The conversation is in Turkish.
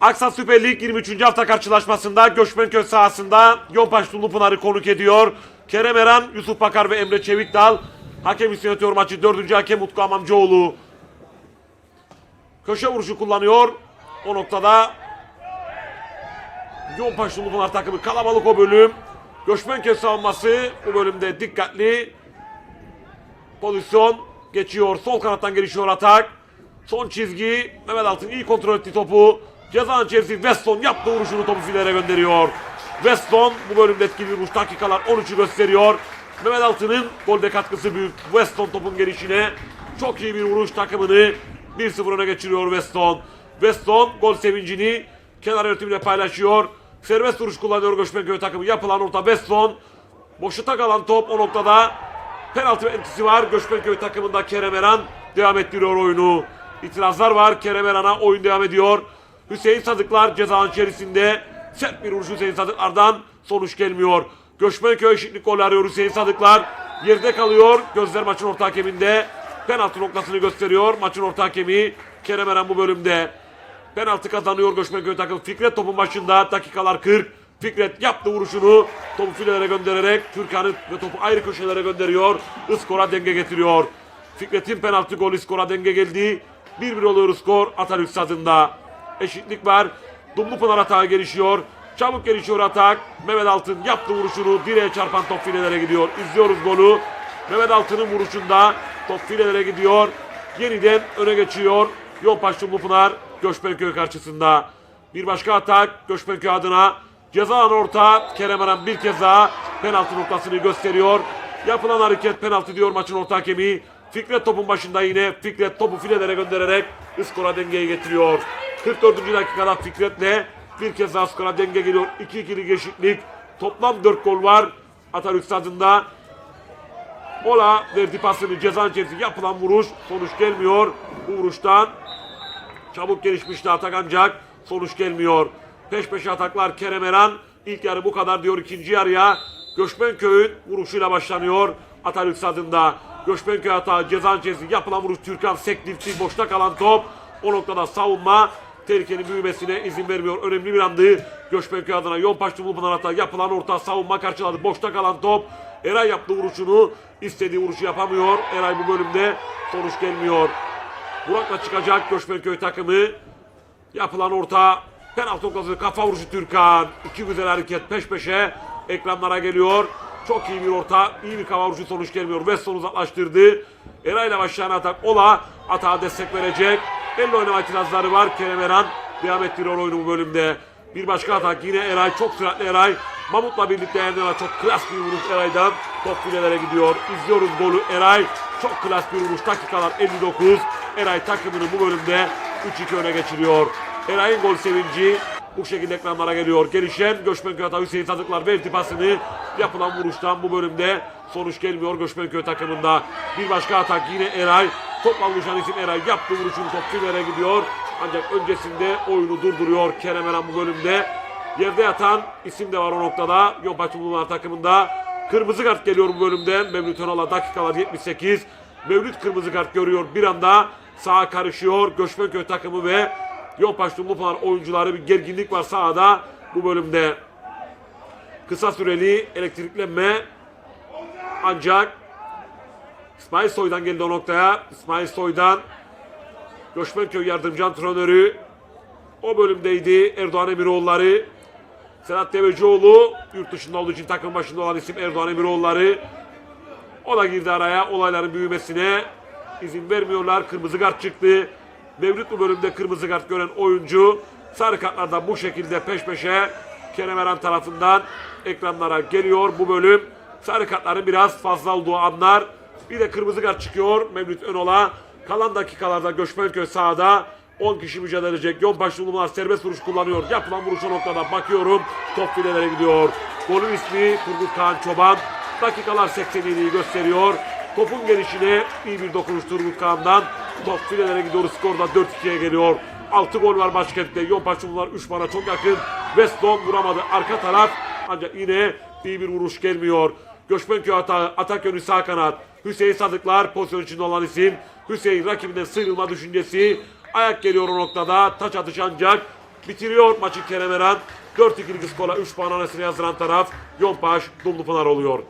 Aksa Süper Lig 23. hafta karşılaşmasında Göçmenköy sahasında Yonpaş Pınar'ı konuk ediyor. Kerem Eren, Yusuf Bakar ve Emre Çevikdal. Hakem yönetiyor maçı 4. hakem Utku Amamcıoğlu. Köşe vuruşu kullanıyor. O noktada Yonpaş Pınar takımı kalabalık o bölüm. Göçmenköy savunması bu bölümde dikkatli. Pozisyon geçiyor. Sol kanattan gelişiyor atak. Son çizgi. Mehmet Altın iyi kontrol etti topu. Ceza içerisi Weston yaptı vuruşunu topu filere gönderiyor. Weston bu bölümde etkili vuruş. Dakikalar 13'ü gösteriyor. Mehmet Altın'ın golde katkısı büyük. Weston topun gelişine. Çok iyi bir vuruş takımını 1-0 öne geçiriyor Weston. Weston gol sevincini kenar yönetimiyle paylaşıyor. Serbest vuruş kullanıyor Göçmenköy takımı. Yapılan orta Weston. Boşluğa kalan top o noktada penaltı etkisi var. Göçmenköy takımında Kerem Eren devam ettiriyor oyunu. İtirazlar var. Kerem Eren'a oyun devam ediyor. Hüseyin Sadıklar cezanın içerisinde sert bir vuruş Hüseyin Sadıklar'dan sonuç gelmiyor. Göçmenköy eşitlik golü arıyor Hüseyin Sadıklar. Yerde kalıyor. Gözler maçın orta hakeminde. Penaltı noktasını gösteriyor. Maçın orta hakemi Kerem Eren bu bölümde. Penaltı kazanıyor Göçmenköy takımı. Fikret topun başında. Dakikalar 40. Fikret yaptı vuruşunu. Topu filelere göndererek Türkan'ı ve topu ayrı köşelere gönderiyor. Iskora denge getiriyor. Fikret'in penaltı golü skora denge geldi. 1-1 oluyor skor Atatürk stadında. Eşitlik var. Dumlupınar atağı gelişiyor. Çabuk gelişiyor atak. Mehmet Altın yaptı vuruşunu. Direğe çarpan top filelere gidiyor. İzliyoruz golü. Mehmet Altın'ın vuruşunda top filelere gidiyor. Yeniden öne geçiyor. Yolpaş Dumlupınar Göçmenköy karşısında. Bir başka atak Göçmenköy adına. Ceza orta. Kerem Eren bir kez daha penaltı noktasını gösteriyor. Yapılan hareket penaltı diyor maçın orta hakemi. Fikret topun başında yine. Fikret topu filelere göndererek skora dengeyi getiriyor. 44. dakikada Fikret'le bir kez daha skora denge geliyor. 2-2'lik eşitlik. Toplam 4 gol var. Atatürk stadında. Ola verdi pasını cezanın içerisinde yapılan vuruş. Sonuç gelmiyor. Bu vuruştan Çabuk gelişmişti atak ancak sonuç gelmiyor. Peş peşe ataklar Kerem Eren. İlk yarı bu kadar diyor ikinci yarıya. Göçmenköy'ün vuruşuyla başlanıyor. Atatürk stadında. Göçmenköy atağı ceza içerisinde yapılan vuruş Türkan sektirdi. Boşta kalan top. O noktada savunma tehlikenin büyümesine izin vermiyor. Önemli bir andı. Göçmenköy adına Yonpaş Tumulpınar atağı yapılan orta savunma karşıladı. Boşta kalan top. Eray yaptı vuruşunu. istediği vuruşu yapamıyor. Eray bu bölümde sonuç gelmiyor. Burak'la çıkacak Göçmenköy takımı. Yapılan orta penaltı noktası kafa vuruşu Türkan. İki güzel hareket peş peşe ekranlara geliyor. Çok iyi bir orta, iyi bir kafa vuruşu sonuç gelmiyor. Weston uzaklaştırdı. Eray'la başlayan atak Ola atağa destek verecek. Elle oynama itirazları var. Kerem Eren devam ettiriyor oyunu bu bölümde. Bir başka atak yine Eray çok süratli Eray. Mamut'la birlikte Erdem'e çok klas bir vuruş Eray'dan. Top filelere gidiyor. İzliyoruz golü Eray. Çok klas bir vuruş. Dakikalar 59. Eray takımını bu bölümde 3-2 öne geçiriyor. Eray'ın gol sevinci bu şekilde ekranlara geliyor. Gelişen Göçmenköy atağı Hüseyin Sadıklar verdi pasını. Yapılan vuruştan bu bölümde sonuç gelmiyor Göçmenköy takımında. Bir başka atak yine Eray. Topla vuruşan isim Eray yaptı vuruşunu top filelere gidiyor. Ancak öncesinde oyunu durduruyor Kerem Eren bu bölümde. Yerde yatan isim de var o noktada. Yolbaşı Bulunlar takımında. Kırmızı kart geliyor bu bölümden. Mevlüt Önal'a dakikalar 78. Mevlüt kırmızı kart görüyor. Bir anda sağa karışıyor. Göçmenköy takımı ve Yolbaşı Bulunlar oyuncuları bir gerginlik var sahada bu bölümde. Kısa süreli elektriklenme ancak İsmail Soy'dan geldi o noktaya. İsmail Soy'dan Göçmenköy yardımcı antrenörü o bölümdeydi. Erdoğan Emiroğulları. Serhat Devecioğlu yurt dışında olduğu için takım başında olan isim Erdoğan Emiroğulları. O da girdi araya olayların büyümesine izin vermiyorlar. Kırmızı kart çıktı. Mevlüt bu bölümde kırmızı kart gören oyuncu sarı kartlardan bu şekilde peş peşe Kerem Eren tarafından ekranlara geliyor bu bölüm. Sarı kartların biraz fazla olduğu anlar. Bir de kırmızı kart çıkıyor Mevlüt Önol'a. Kalan dakikalarda Göçmenköy sahada 10 kişi mücadele edecek. Yonbaşı numaralar serbest vuruş kullanıyor. Yapılan vuruşa noktada bakıyorum. Top filelere gidiyor. Golün ismi Turgut Kaan Çoban. Dakikalar 87'yi gösteriyor. Topun gelişine iyi bir dokunuş Turgut Kaan'dan. Top filelere gidiyor. Skorda 4-2'ye geliyor. 6 gol var başkentte. Yonbaşı numaralar 3 bana çok yakın. Weston vuramadı. Arka taraf ancak yine iyi bir vuruş gelmiyor. Göçmenköy atağı, atak yönü sağ kanat. Hüseyin Sadıklar pozisyon içinde olan isim. Hüseyin rakibinden sıyrılma düşüncesi. Ayak geliyor o noktada. Taç atışı ancak bitiriyor maçı Kerem Eren. 4-2'lik skora 3 puan arasını yazdıran taraf Yonpaş Dumlupınar oluyor.